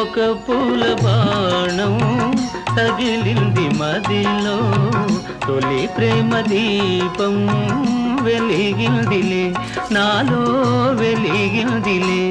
ఒక పూల బాణం తగిలింది మదిలో తొలి ప్రేమ దీపం వెలిగిందిలే నాలో వెలిగిందిలే.